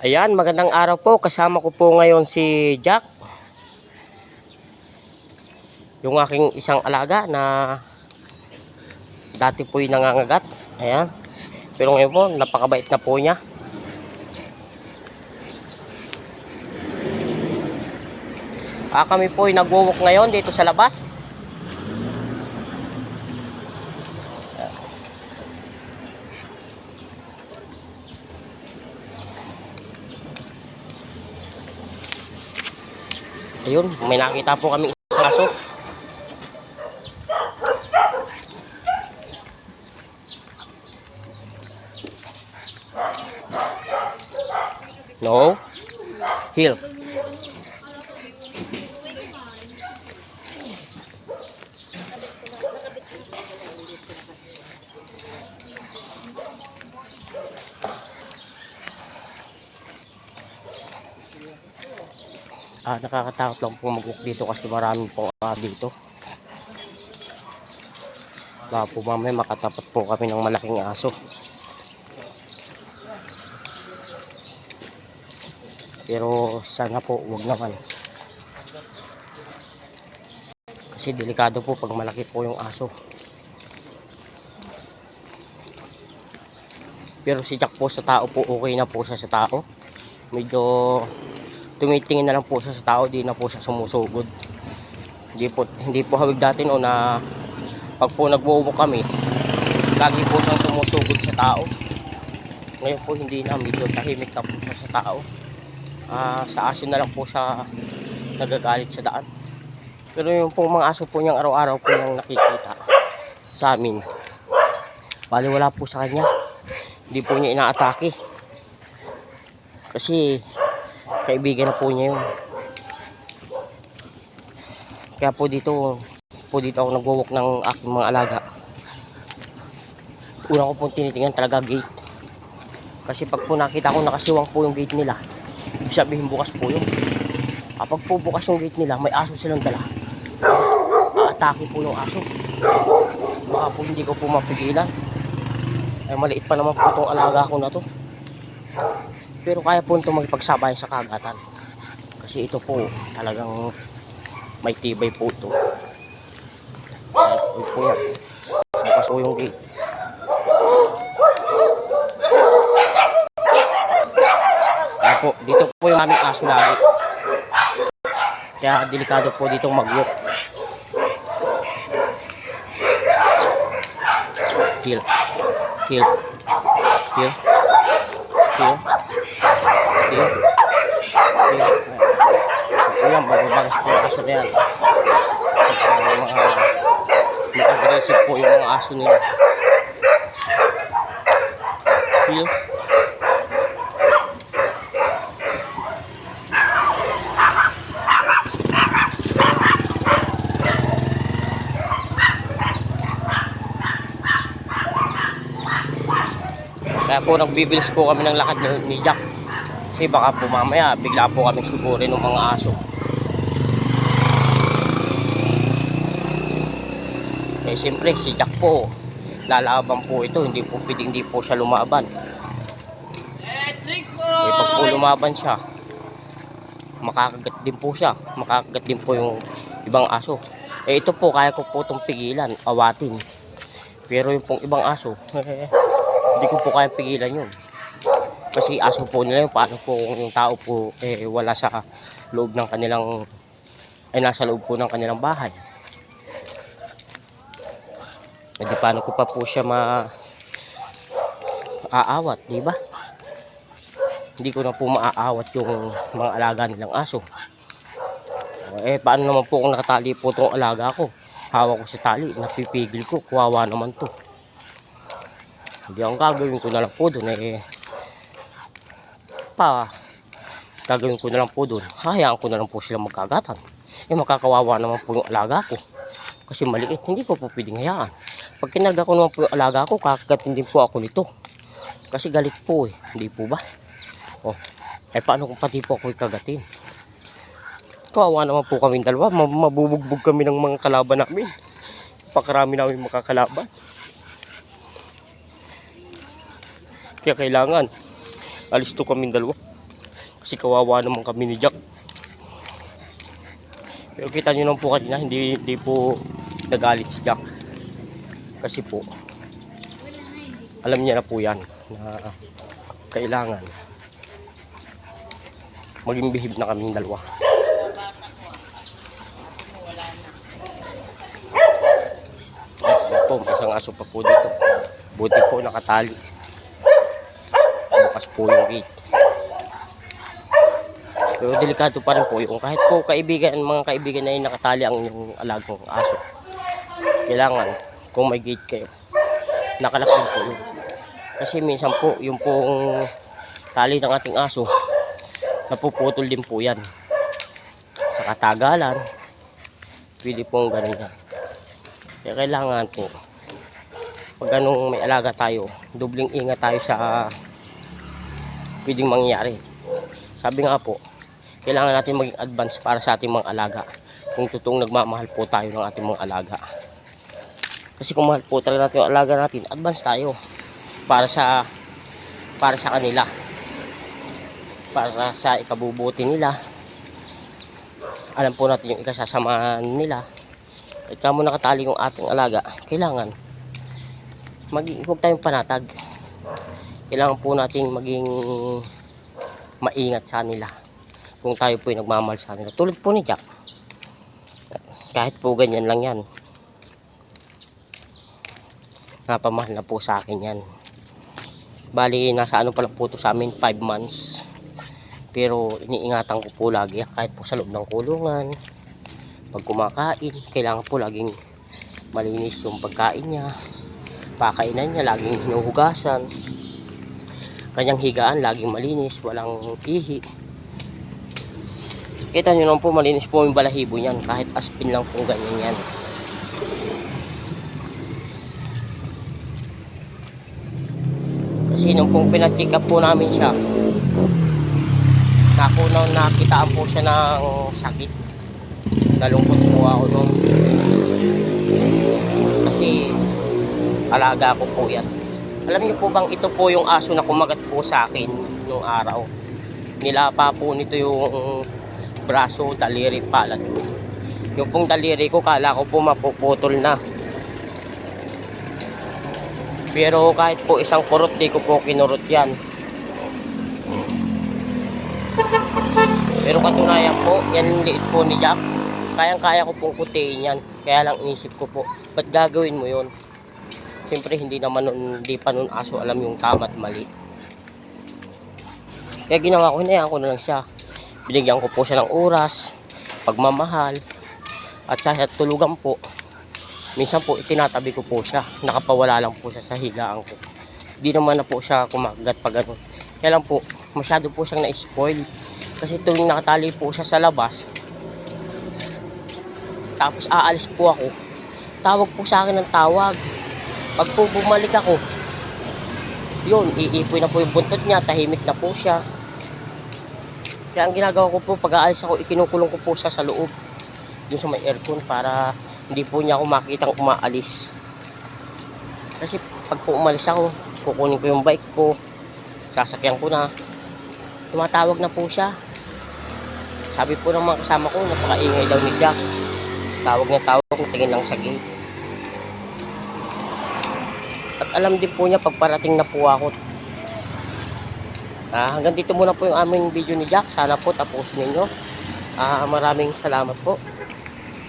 Ayan, magandang araw po. Kasama ko po ngayon si Jack. Yung aking isang alaga na dati po yung nangangagat. Ayan. Pero ngayon po, napakabait na po niya. Ah, kami po ay nagwo-walk ngayon dito sa labas. Ayun, may nakita po kami isang aso. No. Hill. Ah, nakakatakot lang po mag dito kasi marami pong ah, dito. Baka po mamaya makatapat po kami ng malaking aso. Pero sana po wag naman. Kasi delikado po pag malaki po yung aso. Pero si Jack po sa tao po okay na po siya sa tao. Medyo tumitingin na lang po sa tao, di na po siya sumusugod. Hindi po, hindi po hawig dati no na pag po nagbubo kami, lagi po siyang sumusugod sa tao. Ngayon po hindi na, medyo tahimik na po siya sa tao. Ah, sa aso na lang po siya nagagalit sa daan. Pero yung pong mga aso po niyang araw-araw po niyang nakikita sa amin. Bali wala po sa kanya. Hindi po niya inaatake. Kasi kaibigan na po niya yun. Kaya po dito, po dito ako nagwawalk ng aking mga alaga. Una ko pong tinitingnan talaga gate. Kasi pag po nakita ko nakasiwang po yung gate nila, sabihin bukas po yun. Kapag po bukas yung gate nila, may aso silang dala. Aatake po yung aso. Baka po hindi ko po mapigilan. Ay maliit pa naman po itong alaga ko na to. Pero kaya po ito makipagsabay sa kagatan. Kasi ito po talagang may tibay po ito. Ito po yan. Bukas po yung gate. Kaya po, dito po yung aming aso lagi. Kaya delikado po dito mag-walk. Kill. Kill. Kill. Kill. Ayan, bababagas po yung aso na yan. Mga, aggressive po yung mga aso nila. Kill. Kaya po nagbibilis po kami ng lakad ni Jack. Kasi baka po mamaya bigla po kami sugurin ng mga aso. Eh siyempre si Jack po lalaban po ito. Hindi po pwedeng hindi po siya lumaban. Eh pag po lumaban siya makakagat din po siya. Makakagat din po yung ibang aso. Eh ito po kaya ko po itong pigilan, awatin. Pero yung pong ibang aso, hindi ko po kaya pigilan yun. Kasi aso po nila yun, paano po yung tao po eh, wala sa loob ng kanilang, ay nasa loob po ng kanilang bahay. E paano ko pa po siya ma aawat, di ba? Hindi ko na po maaawat yung mga alaga nilang aso. Eh, paano naman po kung nakatali po itong alaga ko? Hawak ko sa tali, napipigil ko, kuwawa naman to. Hindi ang gagawin ko na lang po doon eh pa gagawin ko na lang po doon. Hayaan ko na lang po sila magkagatan. Eh makakawawa naman po yung alaga ko. Kasi maliit, hindi ko po pwedeng hayaan. Pag kinarga ko naman po yung alaga ko, kakagatin din po ako nito. Kasi galit po eh, hindi po ba? Oh, eh paano kung pati po ako ikagatin? Kawawa naman po kami dalawa, mabubugbog kami ng mga kalaban namin. Pakarami namin makakalaban. Kaya kailangan, alis to kami dalawa. Kasi kawawa naman kami ni Jack. Pero kita nyo naman po kanina, hindi, hindi po nagalit si Jack. Kasi po, alam niya na po yan na kailangan maging behave na kaming dalawa. At po, isang aso pa po dito. Buti po nakatali. Bukas po yung gate. Pero delikado pa rin po yung kahit po kaibigan, mga kaibigan na nakatali ang yung alagang aso. Kailangan, kung may gate kayo, nakalakad po yun. Kasi minsan po, yung pong tali ng ating aso, napuputol din po yan. Sa katagalan, pwede pong ganun yan. Kaya kailangan po, pag ganung may alaga tayo, dubling ingat tayo sa pwedeng mangyari. Sabi nga po, kailangan natin maging advance para sa ating mga alaga. Kung totoong nagmamahal po tayo ng ating mga alaga. Kasi kung mahal po talaga natin yung alaga natin, advance tayo para sa para sa kanila. Para sa ikabubuti nila. Alam po natin yung ikasasama nila. At kamo nakatali yung ating alaga, kailangan maging huwag tayong panatag. Kailangan po nating maging maingat sa nila kung tayo po yung nagmamahal sa nila. Tulad po ni Jack. Kahit po ganyan lang yan. Napamahal na po sa akin yan. Bali, nasa ano pa lang po to sa amin, 5 months. Pero iniingatan ko po lagi kahit po sa loob ng kulungan. Pag kumakain, kailangan po laging malinis yung pagkain niya. Pakainan niya, laging hinuhugasan. Kanyang higaan, laging malinis, walang ihi. Kita nyo naman po, malinis po yung balahibo niyan. Kahit aspin lang po ganyan yan. Kasi nung pong pinacheck up po namin siya, nakunaw nakitaan po siya ng sakit. Nalungkot po ako nung kasi alaga ko po yan. Alam niyo po bang ito po yung aso na kumagat po sa akin nung araw. Nilapa po nito yung braso, daliri, palat ko. Yung pong daliri ko, kala ko po mapuputol na. Pero kahit po isang kurot, di ko po kinurot yan. Pero katunayan po, yan liit po ni Jack. Kayang-kaya ko pong kutiin yan. Kaya lang inisip ko po, ba't gagawin mo yun? Siyempre hindi naman nun, hindi pa nun aso alam yung tama at mali. Kaya ginawa ko, hinayaan ko na lang siya. Binigyan ko po siya ng oras, pagmamahal, at sa tulugan po. Minsan po itinatabi ko po siya. Nakapawala lang po siya sa higaan ko. Di naman na po siya kumagat pag ganun. Kaya lang po, masyado po siyang na-spoil. Kasi tuwing nakatali po siya sa labas, tapos aalis po ako, tawag po sa akin ng tawag. Pag po bumalik ako, yun, iipoy na po yung buntot niya, tahimik na po siya. Kaya ang ginagawa ko po, pag aalis ako, ikinukulong ko po siya sa loob. Yung sa may aircon para hindi po niya ako makitang umaalis. Kasi pag po umalis ako, kukunin ko yung bike ko, sasakyan ko na, tumatawag na po siya. Sabi po ng mga kasama ko, napakaingay daw ni Jack. Tawag na tawag, tingin lang sa gate. Alam din po niya pagparating na po ako. Ah, hanggang dito muna po yung aming video ni Jack. Sana po tapusin ninyo. Ah, maraming salamat po.